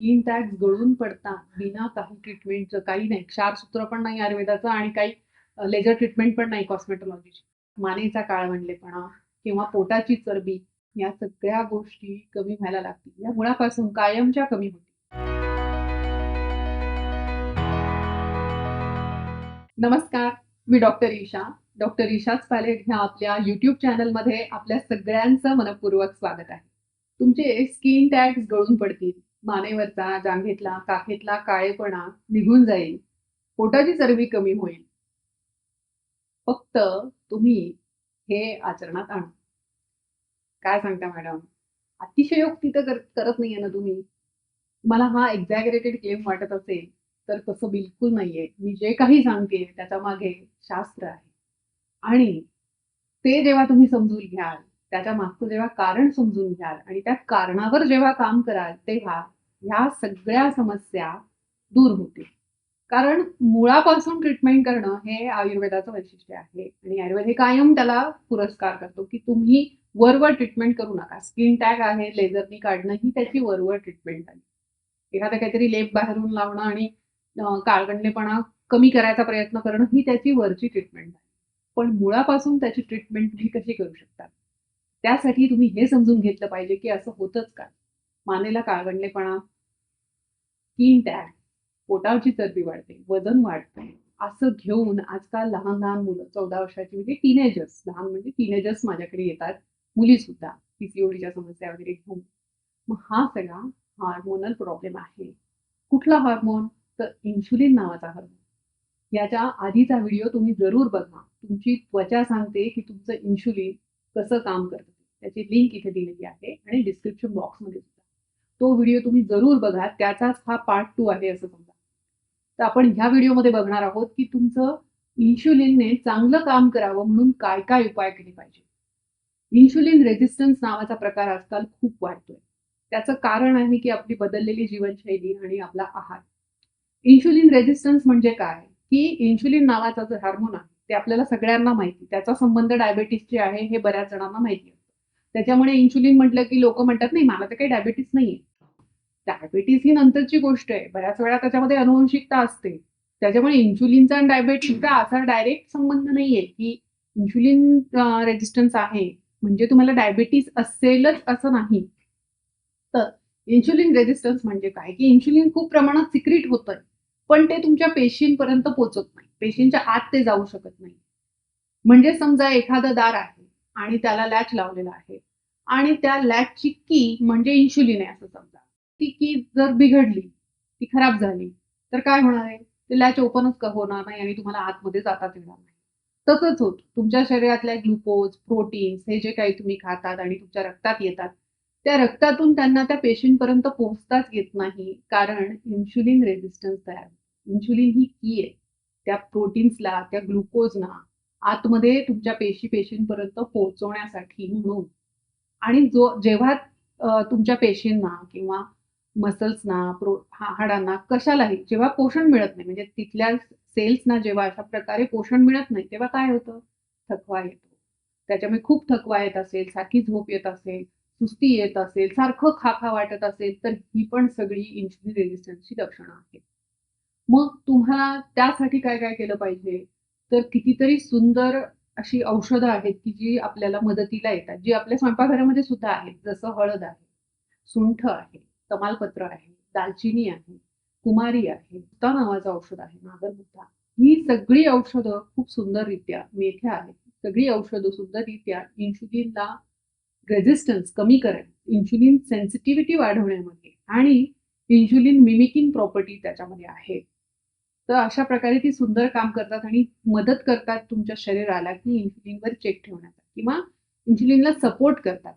तीन टॅक्स गळून पडता बिना काही ट्रीटमेंटचं काही नाही. क्षारसूत्र पण नाही आयुर्वेदाचं आणि काही लेजर ट्रीटमेंट पण नाही कॉस्मेटॉलॉजीची मानेचा काळ म्हणलेपणा किंवा पोटाची चरबी या सगळ्या गोष्टी कमी व्हायला लागतील. या मुळापासून कायमच्या कमी होतील. नमस्कार मी डॉक्टर ईशा. डॉक्टर ईशाच पॅलेट ह्या आपल्या युट्यूब चॅनलमध्ये आपल्या सगळ्यांचं मनपूर्वक स्वागत आहे. तुमचे स्किन टॅग्स गळून पडतील मानेवरचा जांघेतला काखेतला काळेपणा निघून जाईल. पोटाची चरबी कमी होईल. फक्त तुम्ही हे आचरणात आणा. काय सांगता मॅडम? अतिशयोक्ती तर कर- करत नाहीये ना तुम्ही. मला हा एक्झॅगरेटेड क्लेम वाटत असेल तर तसं बिलकुल नाहीये. मी जे काही सांगते त्याच्यामागे शास्त्र आहे. आणि ते जेव्हा तुम्ही समजून घ्याल त्याच्या मागचं जेव्हा कारण समजून घ्याल आणि त्या कारणावर जेव्हा काम कराल तेव्हा ह्या सगळ्या समस्या दूर होतील. कारण मुळापासून ट्रीटमेंट करणं हे आयुर्वेदाचं वैशिष्ट्य आहे. आणि आयुर्वेद हे कायम त्याला पुरस्कार करतो की तुम्ही वरवर ट्रीटमेंट करू नका. स्किन टॅग आहे लेझरनी काढणं ही त्याची वरवर ट्रीटमेंट आहे. एखादं काहीतरी लेप बाहेरून लावणं आणि काळगंडलेपणा कमी करायचा प्रयत्न करणं ही त्याची वरची ट्रीटमेंट आहे. पण मुळापासून त्याची ट्रीटमेंट तुम्ही कशी करू शकता? त्यासाठी तुम्ही हे समजून घेतलं पाहिजे की असं होतच का? मानेला काळगंडलेपणा स्किन टॅग. पोटावची चरबी वाढते वजन वाढते. असं घेऊन आजकाल लहान लहान मुलं चौदा वर्षाची म्हणजे टीनेजर्स लहान म्हणजे टीनेजर्स माझ्याकडे येतात. मुली सुद्धा पीसीओडीच्या समस्या वगैरे घेऊन. मग हा सगळा हार्मोनल प्रॉब्लेम आहे. कुठला हार्मोन तर इन्शुलिन नावाचा हार्मोन याच्या आधीचा व्हिडिओ तुम्ही जरूर बघा. तुमची त्वचा सांगते की तुमचं इन्शुलिन कसं काम करतं. त्याची लिंक इथे दिलेली आहे आणि डिस्क्रिप्शन बॉक्समध्ये सुद्धा तो व्हिडिओ तुम्ही जरूर बघा त्याचाच हा पार्ट टू आहे असं समजा. तर आपण ह्या व्हिडिओमध्ये बघणार आहोत की तुमचं इन्शुलिनने चांगलं काम करावं म्हणून काय काय उपाय केले पाहिजे. इन्शुलिन रेझिस्टन्स नावाचा प्रकार आजकाल खूप वाढतोय. त्याचं कारण आहे की आपली बदललेली जीवनशैली आणि आपला आहार. इन्शुलिन रेझिस्टन्स म्हणजे काय? की इन्शुलिन नावाचा जो हार्मोन आहे ते आपल्याला सगळ्यांना माहिती त्याचा संबंध डायबेटीसचे आहे हे बऱ्याच जणांना माहिती आहे त्याच्यामुळे इन्शुलिन म्हटलं की लोक म्हणतात नाही मला तर काही डायबेटीस नाहीये. डायबेटीस ही नंतरची गोष्ट आहे. बऱ्याच वेळा त्याच्यामध्ये अनुवंशिकता असते. त्याच्यामुळे इन्शुलिनचा आणि डायबेटीसचा असा डायरेक्ट संबंध नाहीये की इन्शुलिन रेजिस्टन्स आहे. म्हणजे तुम्हाला डायबेटीस असेलच असं नाही. तर इन्शुलिन रेजिस्टन्स म्हणजे काय? की इन्शुलिन खूप प्रमाणात सिक्रिट होतंय पण ते तुमच्या पेशींपर्यंत पोहोचत नाही. पेशींच्या आत ते जाऊ शकत नाही. म्हणजे समजा एखादं दार आहे आणि त्याला लॅच लावलेला आहे. आणि त्या लॅबची की म्हणजे इन्शुलिन आहे असं समजा. ती की जर बिघडली ती खराब झाली तर काय होणार आहे? ते लॅच ओपनच होणार नाही आणि तुम्हाला आतमध्ये जाताच येणार नाही. तसंच होत. तुमच्या शरीरातल्या ग्लुकोज प्रोटीन्स हे जे काही तुम्ही खातात आणि तुमच्या रक्तात येतात त्या रक्तातून त्यांना त्या पेशींपर्यंत पोहोचताच येत नाही कारण इन्शुलिन रेझिस्टन्स तयार इन्शुलिन ही की आहे. त्या प्रोटीन्सला त्या ग्लुकोजना आतमध्ये तुमच्या पेशी पेशींपर्यंत पोहोचवण्यासाठी म्हणून आणि जो जेव्हा तुमच्या पेशींना किंवा मसल्सना प्रो हाडांना कशालाही जेव्हा पोषण मिळत नाही म्हणजे तिथल्या सेल्सना जेव्हा अशा प्रकारे पोषण मिळत नाही तेव्हा काय होतं? थकवा येतो. त्याच्यामुळे खूप थकवा येत असेल सारखी झोप येत असेल सुस्ती येत असेल सारखं खा खा वाटत असेल तर ही पण सगळी इन्शुलिन रेझिस्टन्सची लक्षणं आहेत. मग तुम्हाला त्यासाठी काय काय केलं पाहिजे? तर कितीतरी सुंदर अशी औषधं आहेत की जी आपल्याला मदतीला येतात जी आपल्या स्वयंपाकघरामध्ये सुद्धा आहेत. जसं हळद आहे सुंठ आहे तमालपत्र आहे दालचिनी आहे कुमारी आहे मुक्ता नावाचं औषध आहे नागरमुक्ता ही सगळी औषधं खूप सुंदररित्या मेथ्या आहेत. सगळी औषधं सुंदररित्या इन्शुलिनला रेझिस्टन्स कमी करत इन्शुलिन सेन्सिटिव्हिटी वाढवण्यामध्ये आणि इन्शुलिन मिमिकिंग प्रॉपर्टी त्याच्यामध्ये आहे. तर अशा प्रकारे ती सुंदर काम करतात आणि मदत करतात तुमच्या शरीराला की इन्सुलिनवर चेक ठेवण्यात किंवा इन्सुलिनला सपोर्ट करतात.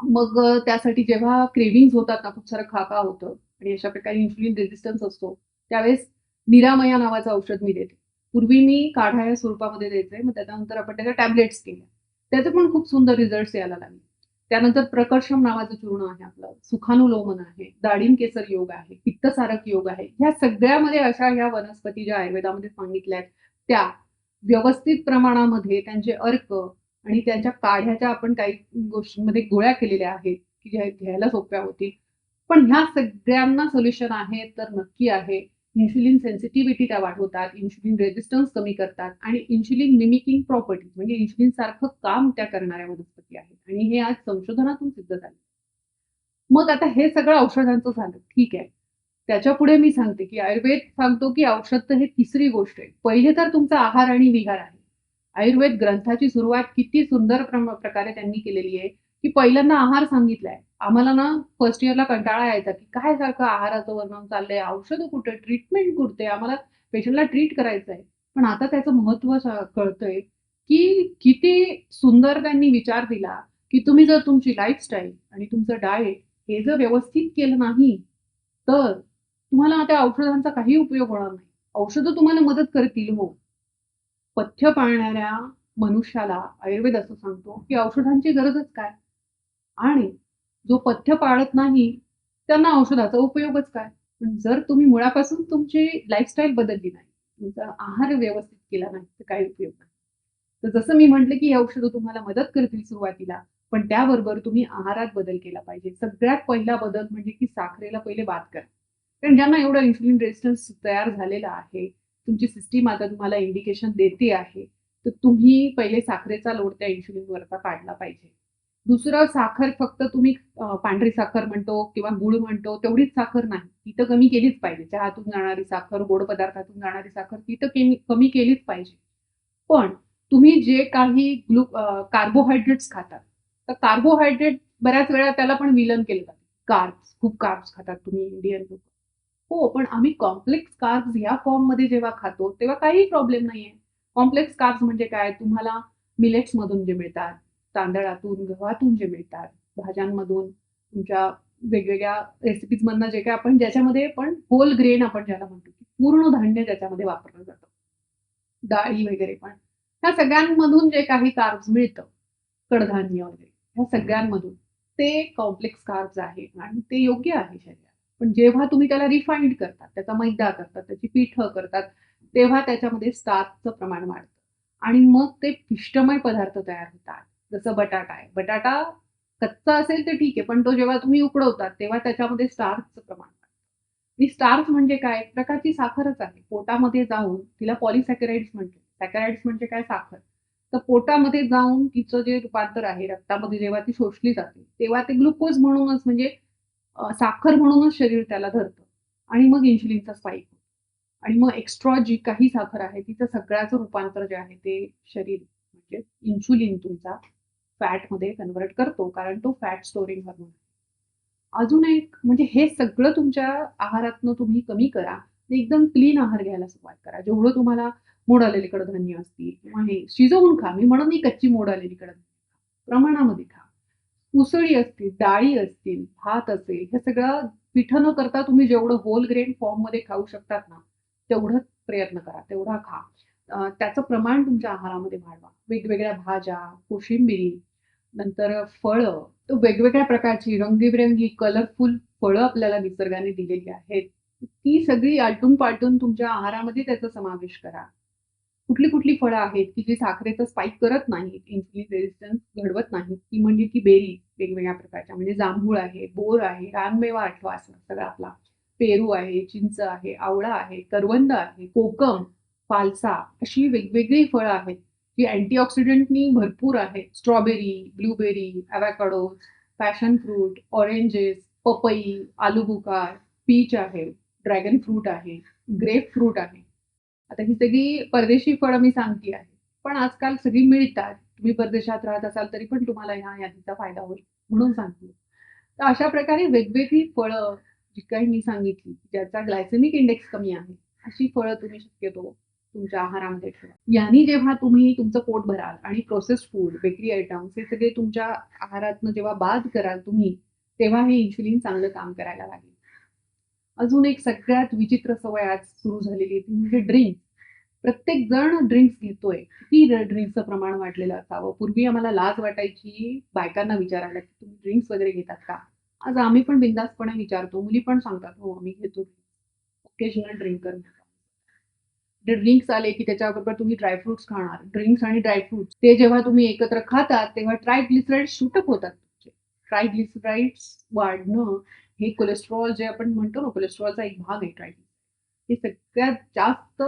मग त्यासाठी जेव्हा क्रेविंग्स होतात ना खूप सारं खाका होतं आणि अशा प्रकारे इन्सुलिन रेझिस्टन्स असतो त्यावेळेस निरामया नावाचं औषध मी देते. पूर्वी मी काढा या स्वरूपामध्ये द्यायचे मग त्याच्यानंतर आपण त्याच्या टॅबलेट्स केल्या. त्याचे पण खूप सुंदर रिझल्ट्स यायला लागले. त्यानंतर प्रकर्षम नावाचं चूर्ण आहे आपलं. सुखानुलोमन आहे. दाडिम केसर योग आहे. पित्तसारक योग आहे. ह्या सगळ्यामध्ये अशा ह्या वनस्पती ज्या आयुर्वेदामध्ये सांगितल्या आहेत त्या व्यवस्थित प्रमाणामध्ये त्यांचे अर्क आणि त्यांच्या काढ्याच्या आपण काही गोष्टींमध्ये गोळ्या केलेल्या आहेत की ज्या घ्यायला सोप्या होतील. पण ह्या सगळ्यांना सोल्युशन आहे तर नक्की आहे. इन्शुलिन सेन्सिटिव्हिटी त्या वाढवतात इन्शुलिन रेजिस्टन्स कमी करतात आणि इन्शुलिन मिमिकिंग प्रॉपर्टी म्हणजे इन्शुलिन सारखं काम त्या करणाऱ्या वनस्पती आहेत. आणि हे आज संशोधनातून सिद्ध झाले. मग आता हे सगळं औषधांचं झालं. ठीक आहे. त्याच्या पुढे मी सांगते की आयुर्वेद सांगतो की औषध तर हे तिसरी गोष्ट आहे. पहिले तर तुमचा आहार आणि विहार आहे. आयुर्वेद ग्रंथाची सुरुवात किती सुंदर प्रकारे त्यांनी केलेली आहे. की पहिल्यांदा आहार सांगितलाय. आम्हाला ना फर्स्ट इयरला कंटाळा यायचा की काय सारखं आहाराचं वर्णन चाललंय औषधं कुठे ट्रीटमेंट कुठते आम्हाला पेशंटला ट्रीट करायचं आहे पण आता त्याचं महत्त्व कळतंय की किती सुंदर त्यांनी विचार दिला की तुम्ही जर तुमची लाईफस्टाईल आणि तुमचं डाएट हे जर व्यवस्थित केलं नाही तर तुम्हाला त्या औषधांचा काही उपयोग होणार नाही. औषधं तुम्हाला मदत करतील हो. पथ्य पाळणाऱ्या मनुष्याला आयुर्वेद असं सांगतो की औषधांची गरजच काय? आणि जो पथ्य पाळत नाही त्यांना औषधाचा उपयोगच काय? पण जर तुम्ही मुळापासून तुमची लाईफस्टाईल बदलली नाही तुमचा आहार व्यवस्थित केला नाही तर काही उपयोग नाही. तर जसं मी म्हटलं की ही औषधं तुम्हाला मदत करतील सुरुवातीला पण त्याबरोबर तुम्ही आहारात बदल केला पाहिजे. सगळ्यात पहिला बदल म्हणजे की साखरेला पहिले बाद करा. कारण ज्यांना एवढं इन्सुलिन रेजिस्टन्स तयार झालेला आहे तुमची सिस्टीम आता तुम्हाला इंडिकेशन देते आहे तर तुम्ही पहिले साखरेचा लोड त्या इन्शुलिनवरचा काढला पाहिजे. दुसरं साखर फक्त तुम्ही पांढरी साखर म्हणतो किंवा गुळ म्हणतो तेवढीच साखर नाही. ती तर कमी केलीच पाहिजे. चहातून जाणारी साखर गोड पदार्थातून जाणारी साखर ती तर कमी केलीच पाहिजे. पण तुम्ही जे काही ग्लु कार्बोहायड्रेट्स खातात तर कार्बोहायड्रेट बऱ्याच वेळा त्याला पण विलन केलं जातं. कार्ब्स खूप कार्ब्स खातात तुम्ही इंडियन लोक. हो पण आम्ही कॉम्प्लेक्स कार्ब्स या फॉर्ममध्ये जेव्हा खातो तेव्हा काही प्रॉब्लेम नाहीये. कॉम्प्लेक्स कार्ब्स म्हणजे काय? तुम्हाला मिलेट्स मधून जे मिळतात तांदळातून गव्हातून जे मिळतात भाज्यांमधून तुमच्या वेगवेगळ्या रेसिपीज मधनं जे काय आपण ज्याच्यामध्ये पण होल ग्रेन आपण ज्याला म्हणतो की पूर्ण धान्य ज्याच्यामध्ये वापरलं जातं. डाळी वगैरे पण. ह्या सगळ्यांमधून जे काही कार्ब्स मिळतं कडधान्य वगैरे ह्या सगळ्यांमधून ते कॉम्प्लेक्स कार्ब्स आहेत आणि ते योग्य आहे शरीरात पण जेव्हा तुम्ही त्याला रिफाईंड करतात त्याचा मैदा करतात त्याची पीठ करतात तेव्हा त्याच्यामध्ये स्टार्चचं प्रमाण वाढतं. आणि मग ते पिष्टमय पदार्थ तयार होतात. जसं बटाटा आहे. बटाटा कच्चा असेल तर ठीक आहे पण तो जेव्हा तुम्ही उकडवतात तेव्हा त्याच्यामध्ये स्टार्चचं प्रमाण वाढतं. आणि स्टार्च म्हणजे काय? एक प्रकारची साखरच आहे. पोटामध्ये जाऊन तिला पॉलिसॅकेराइड्स म्हणते सॅकेराइड्स म्हणजे काय? साखर. तर पोटामध्ये जाऊन तिचं जे रूपांतर आहे रक्तामध्ये जेव्हा ती शोषली जाते तेव्हा ते ग्लुकोज म्हणूनच म्हणजे साखर म्हणूनच शरीर त्याला धरतं. आणि मग इन्शुलिनचा स्पाईक होतो. आणि मग एक्स्ट्रा जी काही साखर आहे तिचं सगळ्याचं रूपांतर जे आहे ते शरीर म्हणजे इन्शुलिन तुमचा फॅटमध्ये कन्व्हर्ट करतो कारण तो फॅट स्टोरिंग हॉर्मोन अजून एक म्हणजे हे सगळं तुमच्या आहारातनं तुम्ही कमी करा एकदम क्लीन आहार घ्यायला सुरुवात करा. जेवढं तुम्हाला मोड आलेली कडधान्य असतील किंवा हे शिजवून खा मी म्हणून मी कच्ची मोड आलेली कडधान्य प्रमाणामध्ये खा. उसळी असतील डाळी असतील भात असेल हे सगळं पिठं न करता तुम्ही जेवढं होल ग्रेन फॉर्ममध्ये खाऊ शकतात ना तेवढं प्रयत्न करा तेवढा खा. त्याचं प्रमाण तुमच्या आहारामध्ये वाढवा. वेगवेगळ्या भाज्या कोशिंबिरी नंतर फळं वेगवेगळ्या प्रकारची रंगीबेरंगी कलरफुल फळं आपल्याला निसर्गाने दिलेली आहेत. ती सगळी आलटून पालटून तुमच्या आहारामध्ये त्याचा समावेश करा. कुठली कुठली फळं आहेत की जी साखरेचं स्पाईक करत नाहीत इन्सुलिन रेजिस्टन्स घडवत नाहीत ती म्हणजे की बेरी वेगवेगळ्या प्रकारच्या म्हणजे जांभूळ आहे बोर आहे रानमेवा आठवा असं सगळा आपला पेरू आहे चिंच आहे आवळा आहे करवंद आहे कोकम फालसा अशी वेगवेगळी फळं आहेत. की अँटीऑक्सिडंटनी भरपूर आहे. Strawberry blueberry avocado passion fruit oranges पपई आलूबुकार पीच आहे ड्रॅगन फ्रूट आहे ग्रेप फ्रूट आहे. आता ही सगळी परदेशी फळं मी सांगते आहे. पण आजकाल सगळी मिळतात. तुम्ही परदेशात राहत असाल तरी पण तुम्हाला ह्या यादीचा फायदा होईल म्हणून सांगते. तर अशा प्रकारे वेगवेगळी फळं जी काही मी सांगितली ज्याचा ग्लायसेमिक इंडेक्स कमी आहे अशी फळं तुम्ही शक्यतो तुमच्या आहारामध्ये ठेवा. यांनी जेव्हा तुम्ही तुमचं पोट भराल आणि प्रोसेस फूड बेकरी आयटम्स हे सगळे तुमच्या आहारातनं जेव्हा बाद कराल तुम्ही तेव्हा हे इन्शुलिन चांगलं काम करायला लागेल. अजून एक सगळ्यात विचित्र सवय आज सुरू झालेली आहे ती म्हणजे ड्रिंक्स प्रत्येक जण ड्रिंक्स घेतोय. किती ड्रिंक्सचं प्रमाण वाढलेलं असावं? पूर्वी आम्हाला लाज वाटायची बायकांना विचारायला की तुम्ही ड्रिंक्स वगैरे घेतात का? आज आम्ही पण बिंदासपणे विचारतो. मुली पण सांगतात हो आम्ही घेतो. ओकेजनल ड्रिंकर ड्रिंक्स आले की त्याच्याबरोबर तुम्ही ड्रायफ्रुट्स खाणार. ड्रिंक्स आणि ड्रायफ्रुट्स ते जेव्हा तुम्ही एकत्र खातात तेव्हा ट्रायग्लिसराईड शूटअप होतात तुमचे. ट्रायग्लिसराईड्स वाढणं हे कोलेस्ट्रॉल जे आपण म्हणतो ना कोलेस्ट्रॉलचा एक भाग आहे ट्रायग्लिसराईड हे सगळ्यात जास्त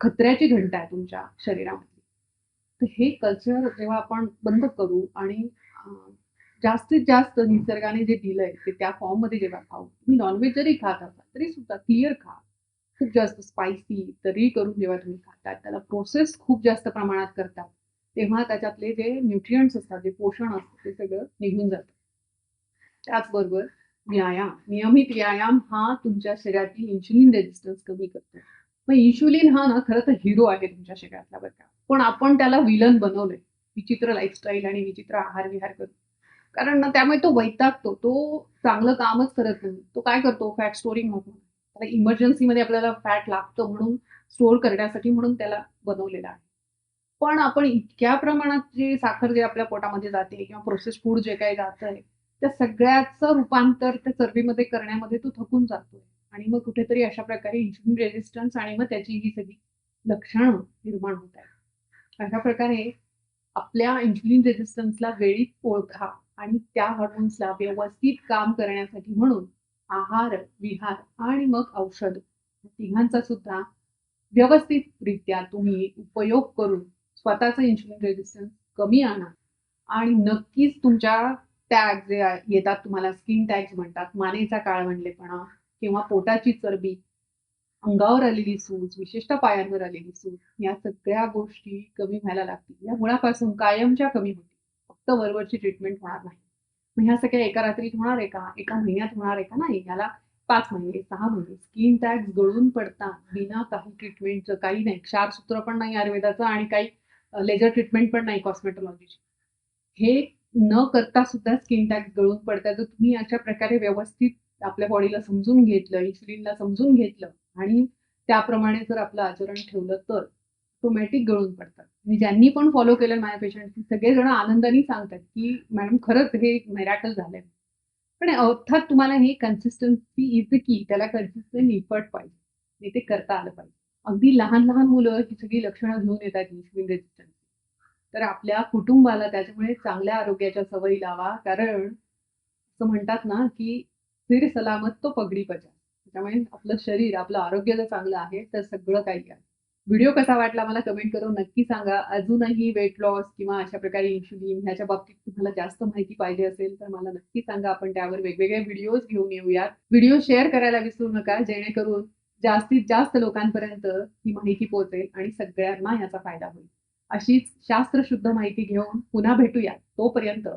खतऱ्याची घंटा आहे तुमच्या शरीरामध्ये. तर हे कल्चर जेव्हा आपण बंद करू आणि जास्तीत जास्त निसर्गाने जे दिलंय ते त्या फॉर्ममध्ये जेव्हा खाऊ तुम्ही नॉनव्हेज जरी खात असाल तरी सुद्धा क्लिअर खा. खूप जास्त स्पायसी तरी करून जेव्हा तुम्ही खातात त्याला प्रोसेस खूप जास्त प्रमाणात करतात तेव्हा त्याच्यातले जे न्यूट्रियंट्स असतात जे पोषण असतं ते सगळं निघून जातं. त्याचबरोबर व्यायाम नियमित व्यायाम हा तुमच्या शरीरातील इन्शुलिन रेजिस्टन्स कमी करतो. मग इन्शुलिन हा ना खरं तर हिरो आहे तुमच्या शरीरातला बरं का. पण आपण त्याला विलन बनवलंय विचित्र लाईफस्टाईल आणि विचित्र आहार विहार करतो कारण ना त्यामुळे तो वैतागतो तो चांगलं कामच करत नाही. तो काय करतो फॅट स्टोरिंग होतो त्याला इमर्जन्सीमध्ये आपल्याला फॅट लागतं म्हणून स्टोअर करण्यासाठी म्हणून त्याला बनवलेलं आहे. पण आपण इतक्या प्रमाणात जे साखर जे आपल्या पोटामध्ये जाते किंवा प्रोसेस फूड जे काही जात आहे त्या सगळ्याचं रूपांतर त्या चरबीमध्ये करण्यामध्ये तो थकून जातोय. आणि मग कुठेतरी अशा प्रकारे इन्सुलिन रेजिस्टन्स आणि मग त्याची ही सगळी लक्षणं निर्माण होत आहेत. अशा प्रकारे आपल्या इन्सुलिन रेजिस्टन्सला वेळीत ओळखा आणि त्या हॉर्मोन्सला व्यवस्थित काम करण्यासाठी म्हणून आहार विहार आणि मग औषध. तिघांचा सुद्धा व्यवस्थितरित्या तुम्ही उपयोग करून स्वतःचं इन्शुलिन रेजिस्टन्स कमी आणा. आणि नक्कीच तुमच्या टॅग जे येतात तुम्हाला स्किन टॅग्स म्हणतात मानेचा काळ म्हणलेपणा किंवा पोटाची चरबी अंगावर आलेली सूज विशेषतः पायांवर आलेली सूज या सगळ्या गोष्टी कमी व्हायला लागतील. या मुळापासून कायमच्या कमी होतील. फक्त वरवरची ट्रीटमेंट होणार नाही. मग ह्या सगळ्या एका रात्रीत होणार आहे का? एका महिन्यात होणार आहे का? नाही याला पाच महिने सहा महिने. स्किन टॅग्स गळून पडतात बिना काही ट्रीटमेंटचं काही नाही. क्षारसूत्र पण नाही आयुर्वेदाचं आणि काही लेजर ट्रीटमेंट पण नाही कॉस्मेटॉलॉजीची हे न करता सुद्धा स्किन टॅग्स गळून पडतात. जर तुम्ही अशा प्रकारे व्यवस्थित आपल्या बॉडीला समजून घेतलं इन्सुलिनला समजून घेतलं आणि त्याप्रमाणे जर आपलं आचरण ठेवलं तर ऑटोमॅटिक गळून पडतात. आणि ज्यांनी पण फॉलो केलं माझ्या पेशंट सगळेजण आनंदाने सांगतात की मॅडम खरंच हे मेरॅकल झालंय. पण अर्थात तुम्हाला हे कन्सिस्टन्सी इज द की त्याला कन्सिस्टंट इफर्ट पाहिजे. आणि ते करता आलं पाहिजे. अगदी लहान लहान मुलं ही सगळी लक्षणं घेऊन येतात इन्सुलिन रेजिस्टन्स तर आपल्या कुटुंबाला त्याच्यामुळे चांगल्या आरोग्याच्या सवयी लावा. कारण असं म्हणतात ना की स्थिर सलामत तो पगडी पचा. त्यामुळे आपलं शरीर आपलं आरोग्य जर चांगलं आहे तर सगळं काही आहे. व्हिडिओ कसा वाटला मला कमेंट करून नक्की सांगा. अजूनही वेट लॉस किंवा अशा प्रकारे इन्शुलिन ह्याच्या बाबतीत तुम्हाला जास्त माहिती पाहिजे असेल तर मला नक्की सांगा. आपण त्यावर वेगवेगळे व्हिडिओज घेऊन येऊयात. व्हिडिओ शेअर करायला विसरू नका. जेणेकरून जास्तीत जास्त लोकांपर्यंत ही माहिती पोहोचेल आणि सगळ्यांना याचा फायदा होईल. अशीच शास्त्रशुद्ध माहिती घेऊन पुन्हा भेटूया तोपर्यंत